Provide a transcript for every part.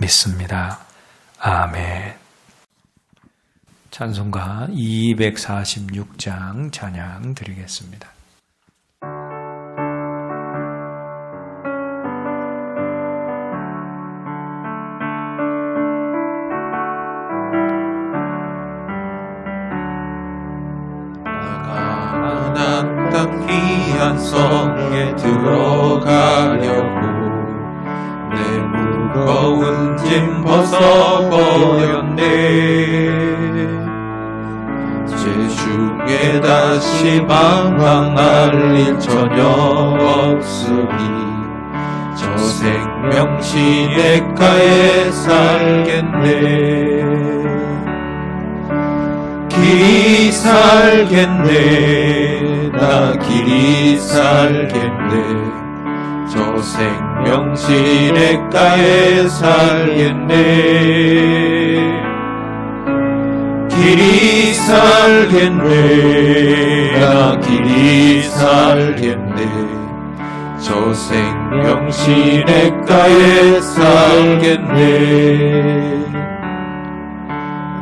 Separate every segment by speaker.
Speaker 1: 믿습니다. 아멘. 찬송가 246장 찬양 드리겠습니다.
Speaker 2: 귀한 성에 들어 짐 벗어 버렸네. 제중에 다시 방황 날일 전혀 없으니 저 생명 시냇가에 살겠네. 길이 살겠네. 나 길이 살겠네 저 생명 시냇가에 살겠네. 길이 살겠네. 나 길이 살겠네. 저 생명 시냇가에 살겠네.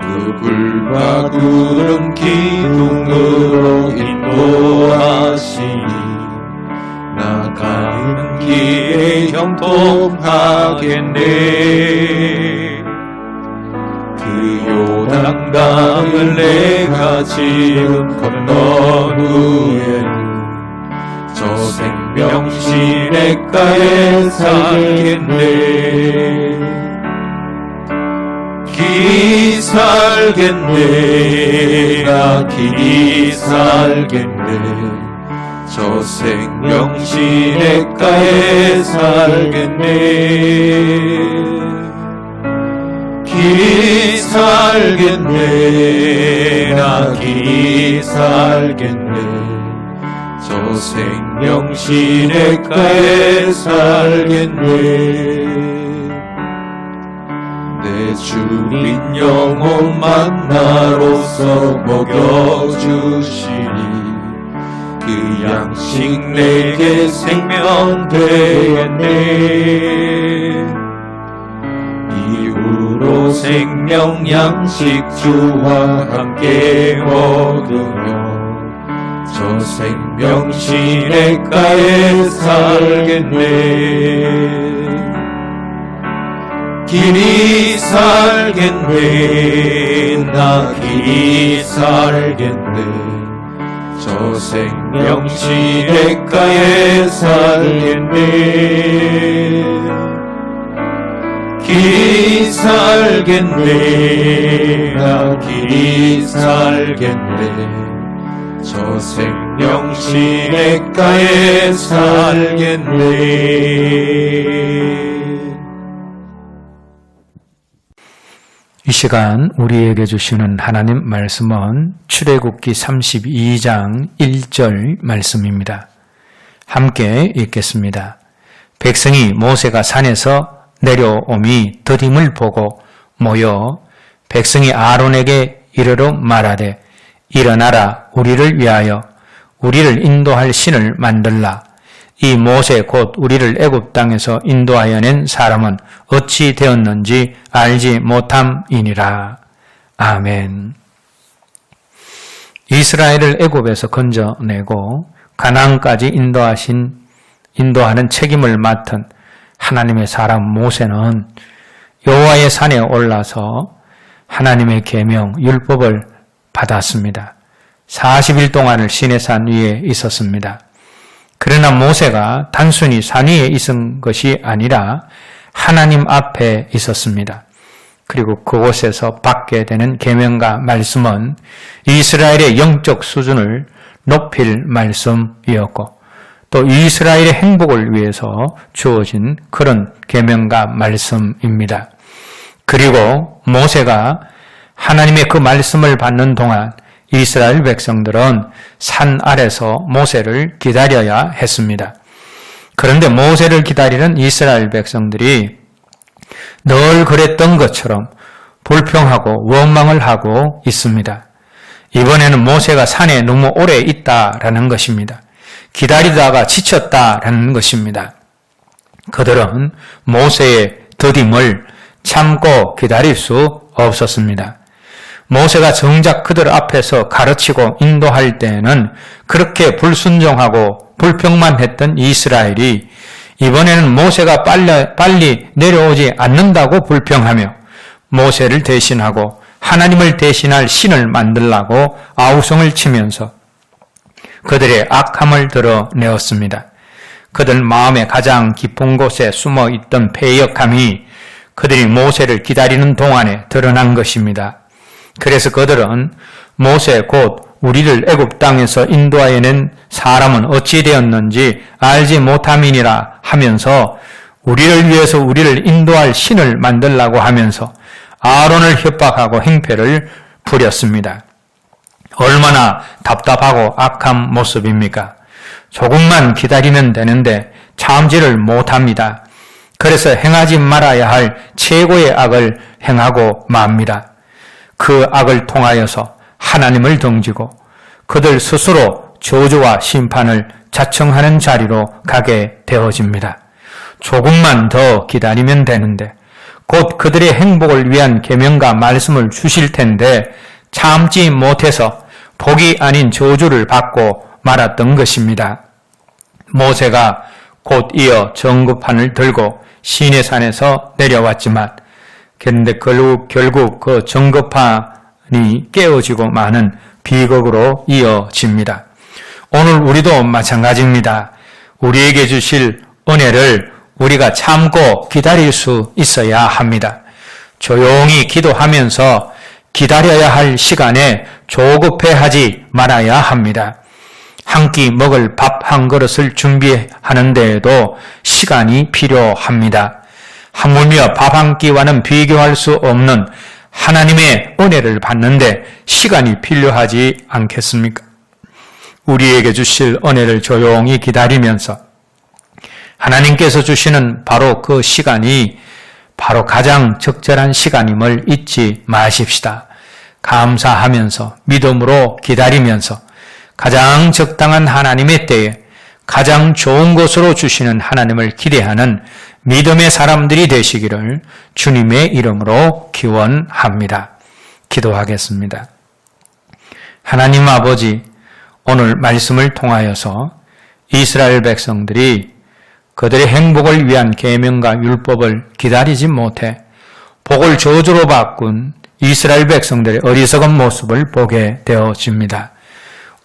Speaker 2: 그 불과 구름 기둥으로 인도하시니 나가는 길에 형통하겠네. 그 요단강을 내가 지금 건넌 후에는 저 생명 시냇가에 살겠네. 길이 살겠네. 나 길이 살겠네 저 생명 시냇가에 살겠네. 길이 살겠네. 나 길이 살겠네. 저 생명 시냇가에 살겠네. 내 주인 영혼 만나로서 먹여주시니 그 양식 내게 생명 되겠네. 이후로 생명 양식 주와 함께 얻으며 저 생명 시냇가에 살겠네. 길이 살겠네 나 길이 살겠네 저 생명 시냇가에 살겠네 길이 살겠네. 나 길이 살겠네. 저 생명 시냇가에 살겠네
Speaker 1: 이 시간 우리에게 주시는 하나님 말씀은 출애굽기 32장 1절 말씀입니다. 함께 읽겠습니다. 백성이 모세가 산에서 내려옴이 더딤을 보고 모여 백성이 아론에게 이르러 말하되 일어나라 우리를 위하여 우리를 인도할 신을 만들라 이 모세 곧 우리를 애굽 땅에서 인도하여 낸 사람은 어찌 되었는지 알지 못함이니라. 아멘. 이스라엘을 애굽에서 건져내고 가나안까지 인도하신 인도하는 책임을 맡은 하나님의 사람 모세는 여호와의 산에 올라서 하나님의 계명 율법을 받았습니다. 40일 동안을 시내 산 위에 있었습니다. 그러나 모세가 단순히 산 위에 있은 것이 아니라 하나님 앞에 있었습니다. 그리고 그곳에서 받게 되는 계명과 말씀은 이스라엘의 영적 수준을 높일 말씀이었고 또 이스라엘의 행복을 위해서 주어진 그런 계명과 말씀입니다. 그리고 모세가 하나님의 그 말씀을 받는 동안 이스라엘 백성들은 산 아래서 모세를 기다려야 했습니다. 그런데 모세를 기다리는 이스라엘 백성들이 늘 그랬던 것처럼 불평하고 원망을 하고 있습니다. 이번에는 모세가 산에 너무 오래 있다라는 것입니다. 기다리다가 지쳤다라는 것입니다. 그들은 모세의 더딤을 참고 기다릴 수 없었습니다. 모세가 정작 그들 앞에서 가르치고 인도할 때에는 그렇게 불순종하고 불평만 했던 이스라엘이 이번에는 모세가 빨리, 빨리 내려오지 않는다고 불평하며 모세를 대신하고 하나님을 대신할 신을 만들라고 아우성을 치면서 그들의 악함을 드러내었습니다. 그들 마음의 가장 깊은 곳에 숨어 있던 패역함이 그들이 모세를 기다리는 동안에 드러난 것입니다. 그래서 그들은 모세 곧 우리를 애굽 땅에서 인도하여 낸 사람은 어찌 되었는지 알지 못함이니라 하면서 우리를 위해서 우리를 인도할 신을 만들라고 하면서 아론을 협박하고 행패를 부렸습니다. 얼마나 답답하고 악한 모습입니까? 조금만 기다리면 되는데 참지를 못합니다. 그래서 행하지 말아야 할 최고의 악을 행하고 맙니다. 그 악을 통하여서 하나님을 등지고 그들 스스로 저주와 심판을 자청하는 자리로 가게 되어집니다. 조금만 더 기다리면 되는데 곧 그들의 행복을 위한 계명과 말씀을 주실 텐데 참지 못해서 복이 아닌 저주를 받고 말았던 것입니다. 모세가 곧 이어 정급판을 들고 시내산에서 내려왔지만 그런데 결국, 결국 그 정급판이 깨어지고 많은 비극으로 이어집니다. 오늘 우리도 마찬가지입니다. 우리에게 주실 은혜를 우리가 참고 기다릴 수 있어야 합니다. 조용히 기도하면서 기다려야 할 시간에 조급해하지 말아야 합니다. 한 끼 먹을 밥 한 그릇을 준비하는 데에도 시간이 필요합니다. 하물며 밥 한 끼와는 비교할 수 없는 하나님의 은혜를 받는데 시간이 필요하지 않겠습니까? 우리에게 주실 은혜를 조용히 기다리면서 하나님께서 주시는 바로 그 시간이 바로 가장 적절한 시간임을 잊지 마십시다. 감사하면서 믿음으로 기다리면서 가장 적당한 하나님의 때에 가장 좋은 것으로 주시는 하나님을 기대하는 믿음의 사람들이 되시기를 주님의 이름으로 기원합니다. 기도하겠습니다. 하나님 아버지, 오늘 말씀을 통하여서 이스라엘 백성들이 그들의 행복을 위한 계명과 율법을 기다리지 못해 복을 저주로 바꾼 이스라엘 백성들의 어리석은 모습을 보게 되어집니다.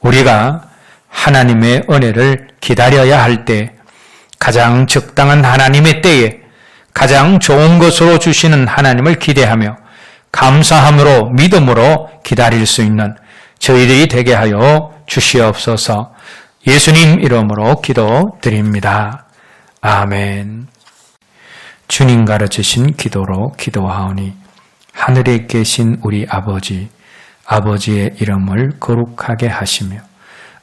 Speaker 1: 우리가 하나님의 은혜를 기다려야 할 때 가장 적당한 하나님의 때에 가장 좋은 것으로 주시는 하나님을 기대하며 감사함으로 믿음으로 기다릴 수 있는 저희들이 되게 하여 주시옵소서 예수님 이름으로 기도드립니다. 아멘. 주님 가르치신 기도로 기도하오니 하늘에 계신 우리 아버지, 아버지의 이름을 거룩하게 하시며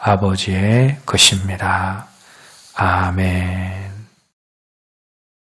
Speaker 1: 아버지의 것입니다. 아멘.